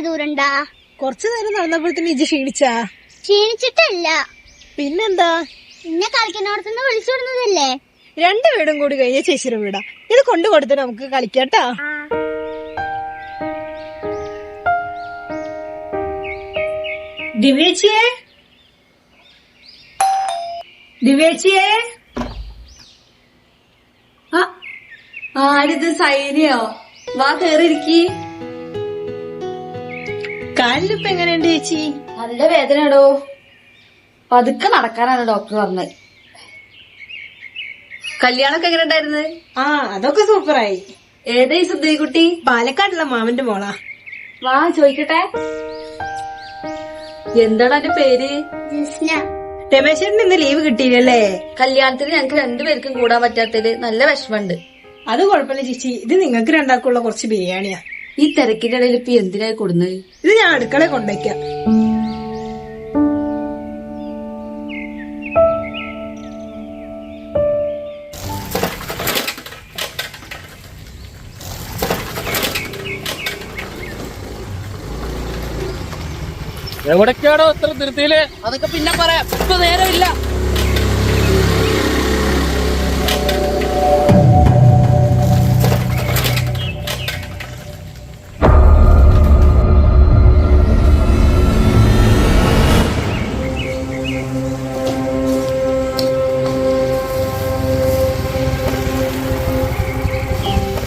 ദൂരണ്ടാ? കുറച്ചു നേരം നടന്നപ്പോഴത്തേന് ഇജ്ജ് ക്ഷീണിച്ചാ? ക്ഷീണിച്ചിട്ടല്ല. പിന്നെന്താ? പിന്നെ കളിക്കുന്നോടത്തുനിന്ന് വിളിച്ചു വിടുന്നതല്ലേ? രണ്ടു വീടും കൂടി കഴിഞ്ഞ ചേച്ചിയുടെ വീടാ. ഇത് കൊണ്ടു കൊടുത്ത് നമുക്ക് കളിക്കാട്ടാ. ദിവ്യേച്ചിയെ? ദിവ്യേച്ചിയെ? ആ, ആരിത് സൈനിയോ? വാ കേറിയിരിക്കി. കാലിലിപ്പോ എങ്ങനെയുണ്ട് ചേച്ചി? നല്ല വേദനയാടോ. പതുക്കെ നടക്കാനാണ് ഡോക്ടർ പറഞ്ഞത്. കല്യാണൊക്കെ എങ്ങനെ ഉണ്ടായിരുന്നു? ആ അതൊക്കെ സൂപ്പറായി. ഏതായി ഈ സുദ്ധി കുട്ടി പാലക്കാടുള്ള മാമന്റെ മോളാ. വാ ചോദിക്കട്ടെ. എന്താണ് എന്റെ പേര്? രമേശേട്ടന് ഇന്ന് ലീവ് കിട്ടിയില്ലല്ലേ? കല്യാണത്തിന് ഞങ്ങക്ക് രണ്ടുപേർക്കും കൂടാൻ പറ്റാത്തതിൽ നല്ല വിഷമമുണ്ട്. അത് കുഴപ്പമില്ല ചേച്ചി. ഇത് നിങ്ങൾക്ക് രണ്ടാൾക്കുള്ള കുറച്ച് ബിരിയാണിയാ. ഈ തിരക്കിന്റെ ഇടയിൽ ഇപ്പൊ എന്തിനായി കൊടുന്നത് ഇത് ഞാൻ അടുക്കള കൊണ്ടുവയ്ക്കാം എവിടേക്കാണോ ഇത്ര ധൃതിയിൽ അതൊക്കെ പിന്നെ പറയാം. ഇപ്പൊ നേരമില്ല.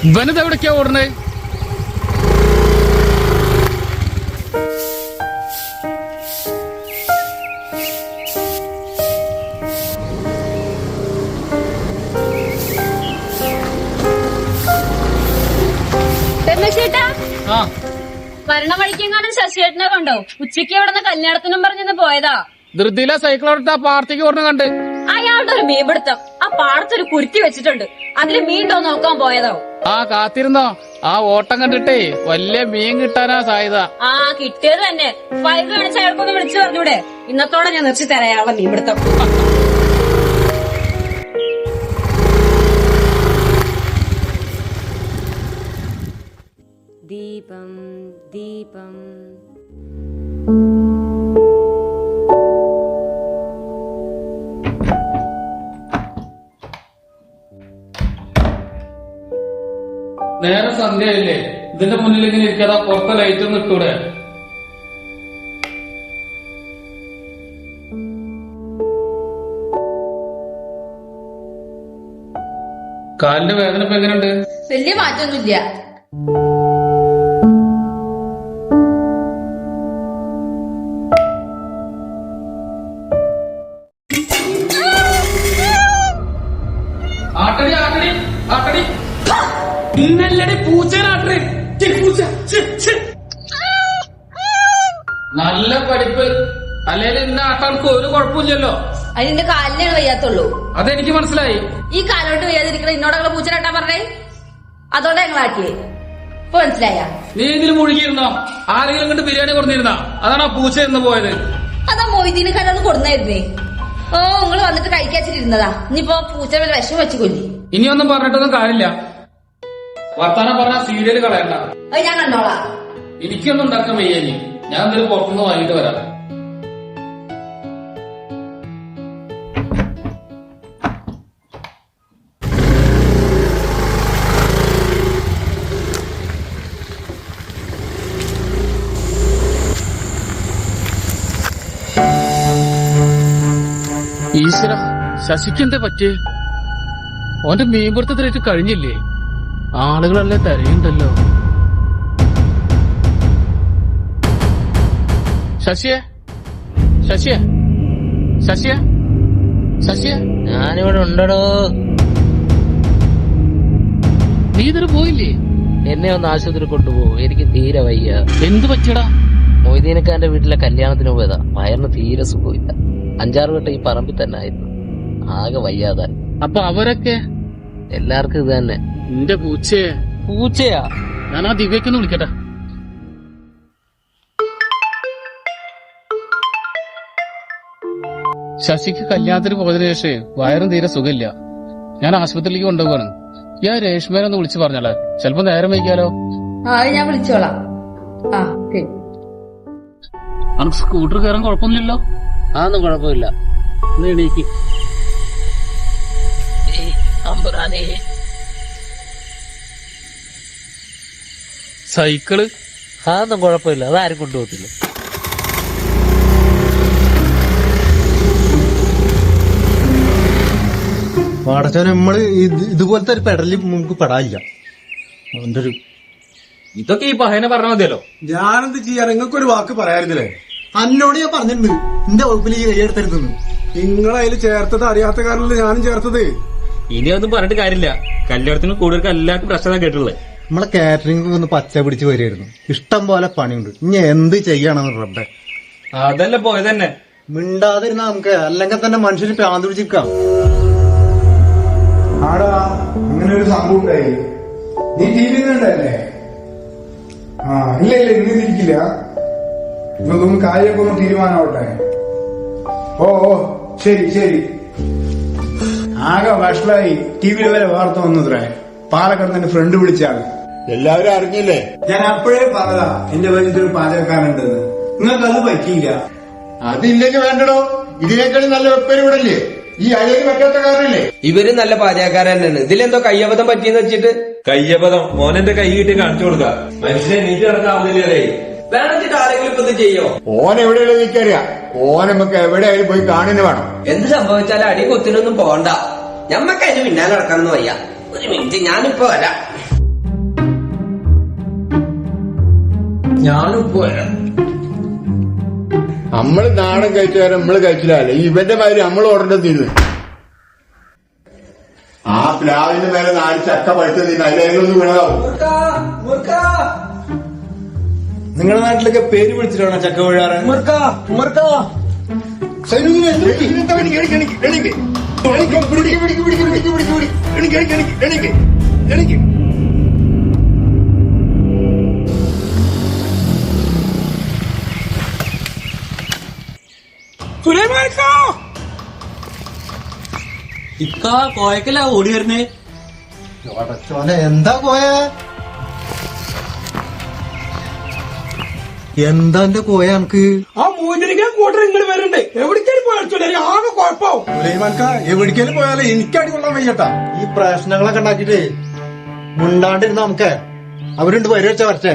ഇവനിത് എവിടേക്കാ ഓടണേ വഴിക്കെങ്ങാനും ശശിയേട്ടനെ കണ്ടോ? ഉച്ചയ്ക്ക് ഇവിടെ നിന്ന് കല്യാണത്തിനും പറഞ്ഞിന്ന് പോയതാ. ധൃതിയിലെ സൈക്കിൾ എടുത്താ പാർട്ടിക്ക് ഓർന്ന് കണ്ട്. അയാളുടെ ഒരു മീൻപിടുത്തം ആ പാടത്തൊരു കുരുത്തി വെച്ചിട്ടുണ്ട്. അതിൽ മീണ്ടോ നോക്കാൻ പോയതാവും. ആ കാത്തിരുന്നോ? ആ ഓട്ടം കണ്ടിട്ടേ വലിയ മീൻ കിട്ടാനാ സാധ്യത. ആ കിട്ടിയത് തന്നെ. ഫൈവ് കാണിച്ച അയാൾക്കൊന്ന് വിളിച്ചു പറഞ്ഞൂടെ. ഇന്നത്തോടെ ഞാൻ നിർത്തി തരാം അയാളുടെ മീൻപിടുത്തം ദീപം ദീപം. നേരെ സന്ധ്യയല്ലേ ഇതിന്റെ മുന്നിൽ ഇങ്ങനെ ഇരിക്കാതെ പുറത്തെ ലൈറ്റ് ഒന്ന് ഇട്ടൂടെ? കാലിന്റെ വേദന ഇപ്പൊ എങ്ങനെയുണ്ട്? വലിയ മാറ്റമൊന്നുമില്ല നല്ല പഠിപ്പ്. അല്ലെങ്കിൽ ഇന്ന ആട്ടാൾക്ക് ഒരു കുഴപ്പമില്ലല്ലോ. അതിന്റെ കാലിനാണ് വയ്യാത്തുള്ളൂ. അതെനിക്ക് മനസ്സിലായി. ഈ കാലോട്ട് വയ്യാതിരിക്കണ ഇന്നോടങ്ങളെ പൂച്ചരട്ടാ പറഞ്ഞേ? അതോടെ ഞങ്ങളാക്കിയേ ഇപ്പൊ മനസ്സിലായ? നീ ഇതിൽ മുഴുകിയിരുന്നോ? ആരെങ്കിലും കണ്ട് ബിരിയാണി കൊടുത്തിരുന്ന അതാണ് ആ പൂച്ച എന്ന് പോയത്? അതാ മൊയ്തീന് കല്യാണം കൊടുന്നായിരുന്നേ. ഓ നിങ്ങൾ വന്നിട്ട് കഴിക്കാച്ചിരുന്നതാ ഇനിയിപ്പോ പൂച്ച വല്ല വിഷം വെച്ച് കൊല്ലി. ഇനിയൊന്നും പറഞ്ഞിട്ടൊന്നും കാര്യമില്ല. വർത്താനം പറഞ്ഞ സീരിയൽ കളയണ്ട. അത് ഞാൻ കണ്ടോളാം. എനിക്കൊന്നും ഉണ്ടാക്കാൻ വയ്യ ഞാൻ എന്തായാലും പുറത്തുനിന്ന് വാങ്ങിട്ട് വരാം. ഈശ്വര ശശിക്കെന്താ പറ്റിയേ? ഓന്റെ മീൻപിടുത്തത്തിലേക്ക് കഴിഞ്ഞില്ലേ? ആളുകളല്ലേ തരയുണ്ടല്ലോ. ശശിയെ? ശശിയെ? ശശിയെ? ശശിയെ? ഞാനിവിടെ ഉണ്ടടോ. നീ ഇതൊരു പോയില്ലേ? എന്നെ ഒന്ന് ആശുപത്രി കൊണ്ടുപോകും എനിക്ക് തീരെ വയ്യ. എന്ത് പറ്റിയടാ? മൊയ്തീനക്കാരന്റെ വീട്ടിലെ കല്യാണത്തിന് പോയതാ. വയറിന് തീരെ സുഖമില്ല. അഞ്ചാറ് വട്ടം ഈ പറമ്പിൽ തന്നെ ആയിരുന്നു. ആകെ വയ്യാതെ അപ്പൊ അവരൊക്കെ? എല്ലാവർക്കും ഇത് തന്നെ. നിന്റെ പൂച്ചയെ. പൂച്ചയാ? ഞാൻ ആ ദിവ്യക്കൊന്ന് വിളിക്കട്ടെ. ശശിക്ക് കല്യാണത്തിന് പോയതിനു ശേഷം വയറും തീരെ സുഖമില്ല. ഞാൻ ആശുപത്രിയിലേക്ക് കൊണ്ടുപോകാണ് ഞാൻ രേഷ്മേനെ ഒന്ന് വിളിച്ചു പറഞ്ഞാലേ ചിലപ്പോ നേരം വൈകിയാലോ? ആ ഞാൻ വിളിച്ചോളാം. ആ ശരി അനക്ക് സ്കൂട്ടർ കയറാൻ കുഴപ്പമൊന്നുമില്ലല്ലോ? അതൊന്നും കുഴപ്പമില്ല. ഒന്ന് എണീക്ക്. സൈക്കിൾ? അതൊന്നും കുഴപ്പമില്ല. അതാരും കൊണ്ടുപോകത്തില്ല. പാടച്ചോനെ നമ്മൾ ഇതുപോലത്തെ ഒരു പെടലിൽ നമുക്ക് പെടാനില്ല. അവന്റെ ഒരു ഇതൊക്കെ ഈ പഹയനെ പറഞ്ഞാൽ മതിയല്ലോ. ഞാനെന്ത് ചെയ്യാൻ നിങ്ങൾക്കൊരു വാക്ക് പറയാറില്ലേ അന്നോട് ഞാൻ പറഞ്ഞിട്ടുണ്ട്. എന്റെ വകുപ്പിൽ ഈ കൈയെടുത്തരുതെന്ന് നിങ്ങൾ അതിൽ ചേർത്തത് അറിയാത്ത കാരണമല്ലേ ഞാനും ചേർത്തത്? ഇനി ഒന്നും പറഞ്ഞിട്ട് കാര്യമില്ല. കല്യാണത്തിന് കൂടുതൽ എല്ലാവർക്കും പ്രശ്നം കേട്ടുള്ളത് നമ്മളെ കാറ്ററിംഗ് ഒന്ന് പച്ച പിടിച്ച് വരുമായിരുന്നു ഇഷ്ടം പോലെ പണിയുണ്ട്. ഇനി എന്ത് ചെയ്യണമെന്ന് റബ്ബെ. അതല്ല പോയതന്നെ. മിണ്ടാതിരുന്ന നമുക്ക്. അല്ലെങ്കിൽ തന്നെ മനുഷ്യന് പ്രാന്ത് പിടിച്ചിരിക്കാം ആടാ അങ്ങനെ ഒരു സംഭവം ഉണ്ടായി. നീ ടി വി കണ്ടല്ലേ ആ ഇല്ല ഇല്ല ഇന്ന് ഇരിക്കില്ല. ഇതൊന്നും കാര്യമൊക്കെ ഒന്ന് തീരുമാനമാവട്ടെ. ഓ ഓ ശരി ശരി. ആകെ വഷളായി. ടി വിയിൽ വരെ വാർത്ത വന്നത്രേ. പാലക്കാട് തന്നെ ഫ്രണ്ട് വിളിച്ചാണ് എല്ലാവരും അറിഞ്ഞില്ലേ? ഞാൻ അപ്പോഴേ പറഞ്ഞതാ എന്റെ വലിയൊരു പാചകക്കാരുണ്ടെന്ന് നിങ്ങൾക്ക് അത് പറ്റിയില്ല. അതില്ലെങ്കിൽ വേണ്ടടോ? ഇതിനേക്കാളും നല്ല വെപ്പേര് ഇവിടെ ഇല്ലേ ഈ അഴകി പറ്റാത്ത കാരണല്ലേ? ഇവർ നല്ല പാചകക്കാരൻ തന്നെയാണ് ഇതിലെന്തോ കയ്യബദ്ധം പറ്റിയെന്ന് വെച്ചിട്ട്? കയ്യബദ്ധം. മോനെന്റെ കൈ കിട്ടി കാണിച്ചു കൊടുക്ക. മനുഷ്യനെ നീറ്റ് നടക്കാവുന്നില്ലേ വേണമെന്നിട്ട് ആരെങ്കിലും ഇപ്പൊ ഇത് ചെയ്യോ? ഓൻ എവിടെയുള്ള എനിക്കറിയാം ഓൻ നമുക്ക് എവിടെയായാലും പോയി കാണുന്നു വേണം. എന്ത് സംഭവിച്ചാലും അടി കൊത്തിനൊന്നും പോണ്ട. ഞമ്മക്ക് അതിന് പിന്നാലെ നടക്കാനൊന്നും വയ്യ. ഒരു മിനിറ്റ് ഞാനിപ്പോ വരാം. ഞാനിപ്പോ വരാം. നമ്മൾ നാടൻ കഴിച്ചാലും നമ്മൾ കഴിച്ചില്ലല്ലേ ഇവന്റെ മാതിരി നമ്മൾ ഓടേണ്ടത് തിന്നു ആ പ്ലാവിന്റെ മേലെ നാല് ചക്ക പഴുത്ത് തിന്ന് വീണതാവും നിങ്ങളുടെ നാട്ടിലൊക്കെ പേര് വിളിച്ചിട്ടാണോ ചക്ക വീഴാറ് ഇക്ക കോയക്കല്ല ഓടി വരുന്നേ? എന്താ കോയ? എന്താ എന്റെ കോയ എനിക്ക് ആ മൂന്നിരിക്കാൻ കൂട്ടർ നിങ്ങൾ വരണ്ടേ എവിടേക്കാലും പോയാൽ ആകെ കുഴപ്പമാവും. എവിടേക്കാലും പോയാലേ എനിക്ക് അടികൊള്ളാൻ വയ്യട്ടാ. ഈ പ്രശ്നങ്ങളൊക്കെ ഉണ്ടാക്കിട്ടേ മുണ്ടാണ്ടിരുന്ന നമുക്ക് അവരുണ്ട് വരി വെച്ച വരട്ടെ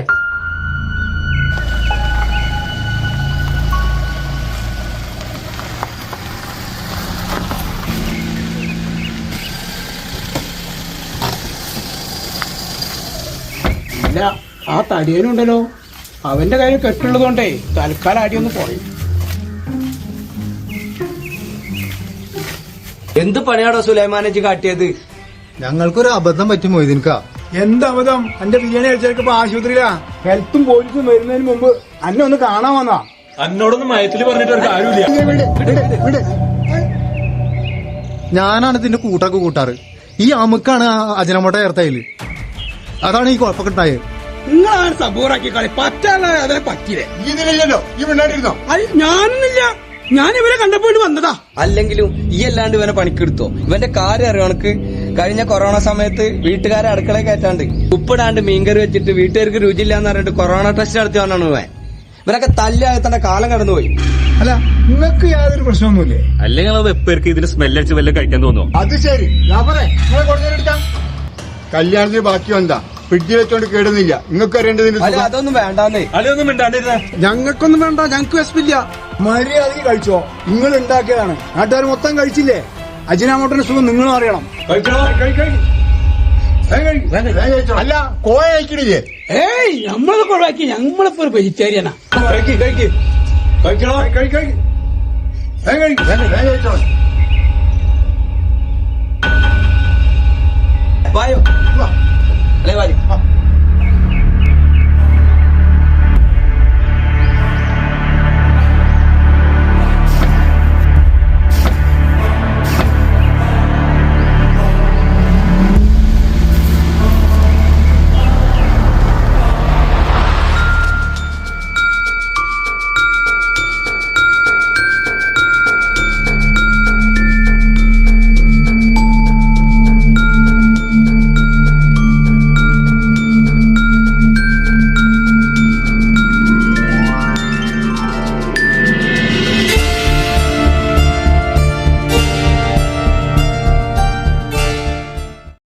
അല്ല ആ തടിയനുണ്ടല്ലോ. അവന്റെ കയ്യിൽ കെട്ടുള്ളത് കൊണ്ടേ തൽക്കാലം അടിയൊന്ന് പോയി. എന്ത് പണിയാടോ സുലൈമാനജി കാട്ടിയത്? ഞങ്ങൾക്കൊരു അബദ്ധം പറ്റി മൊയ്തീൻക എന്ത് അബദ്ധം? എന്റെ ബിരിയാണി കഴിച്ചപ്പോ ആശുപത്രിയിലാ. ഹെൽത്തും പോലീസും വരുന്നതിന് മുമ്പ് അന്നെ ഒന്ന് കാണാൻ വന്നാ അന്നോടൊന്നും മയത്തിൽ പറഞ്ഞിട്ട് ഒരു കാര്യമില്ല ഞാനാണ് ഇതിന്റെ കൂട്ടൊക്കെ കൂട്ടാറ്. ഈ അമുക്കാണ് അജനമോട്ട ചേർത്തയിൽ. അതാണ് ഈ കുഴപ്പക്കെട്ടായത് നിങ്ങളാണ് സബൂറാക്കി കളി. പറ്റാതെ അതിനെ പറ്റിയില്ലേ? ഇതിലില്ലല്ലോ ഈ മിണ്ടാണ്ടിരുന്നോ? അത് ഞാനൊന്നില്ല ഞാൻ ഇവരെ കണ്ടപ്പോൾ വന്നതാ. അല്ലെങ്കിലും ഈ അല്ലാണ്ട് ഇവനെ പണിക്കെടുത്തോ? ഇവന്റെ കാര്യം അറിയോ കണക്ക് കഴിഞ്ഞ കൊറോണ സമയത്ത് വീട്ടുകാരെ അടുക്കള കയറ്റാണ്ട് ഉപ്പിടാണ്ട് മീൻകറി വെച്ചിട്ട് വീട്ടുകാർക്ക് രുചിയില്ലാന്ന് പറഞ്ഞിട്ട് കൊറോണ ടെസ്റ്റ് നടത്തി വന്നാണ് ഇവൻ. ഇവനൊക്കെ തല്ലാകത്തേണ്ട കാലം കടന്നുപോയി. അല്ല നിങ്ങൾക്ക് യാതൊരു പ്രശ്നമൊന്നുമില്ലേ? അല്ലെങ്കിൽ വെപ്പേർക്ക് ഇതിന് സ്മെല്ലടിച്ച് വല്ല കഴിക്കാൻ തോന്നുന്നു അത് ശരി. ഞാൻ പറയാം. നിങ്ങളെ കൊടുത്തെടുക്കാം കല്യാണത്തിന് ബാക്കി വന്നാ ഫ്രിഡ്ജിൽ വെച്ചോണ്ട് കേടുന്നില്ല. നിങ്ങൾക്ക് അറിയേണ്ടതിന്റെ. അതൊന്നും ഞങ്ങൾക്കൊന്നും വേണ്ട ഞങ്ങൾക്ക് വിശപ്പില്ല. മര്യാദയ്ക്ക് കഴിച്ചോ. നിങ്ങൾ ഉണ്ടാക്കിയതാണ്. നാട്ടുകാർ മൊത്തം കഴിച്ചില്ലേ? അജിനാമോട്ടന്റെ സുഖം നിങ്ങളും അറിയണം. അല്ല കോഴ കഴിക്കണില്ലേ? ഏയ് നമ്മളെ ഒഴിവാക്കി ഞമ്മളിപ്പോ ഒരു വെജിറ്റേറിയനാ കഴിക്കണോ? കഴിക്കണോ കഴിക്കണോ બાયો લે વાલી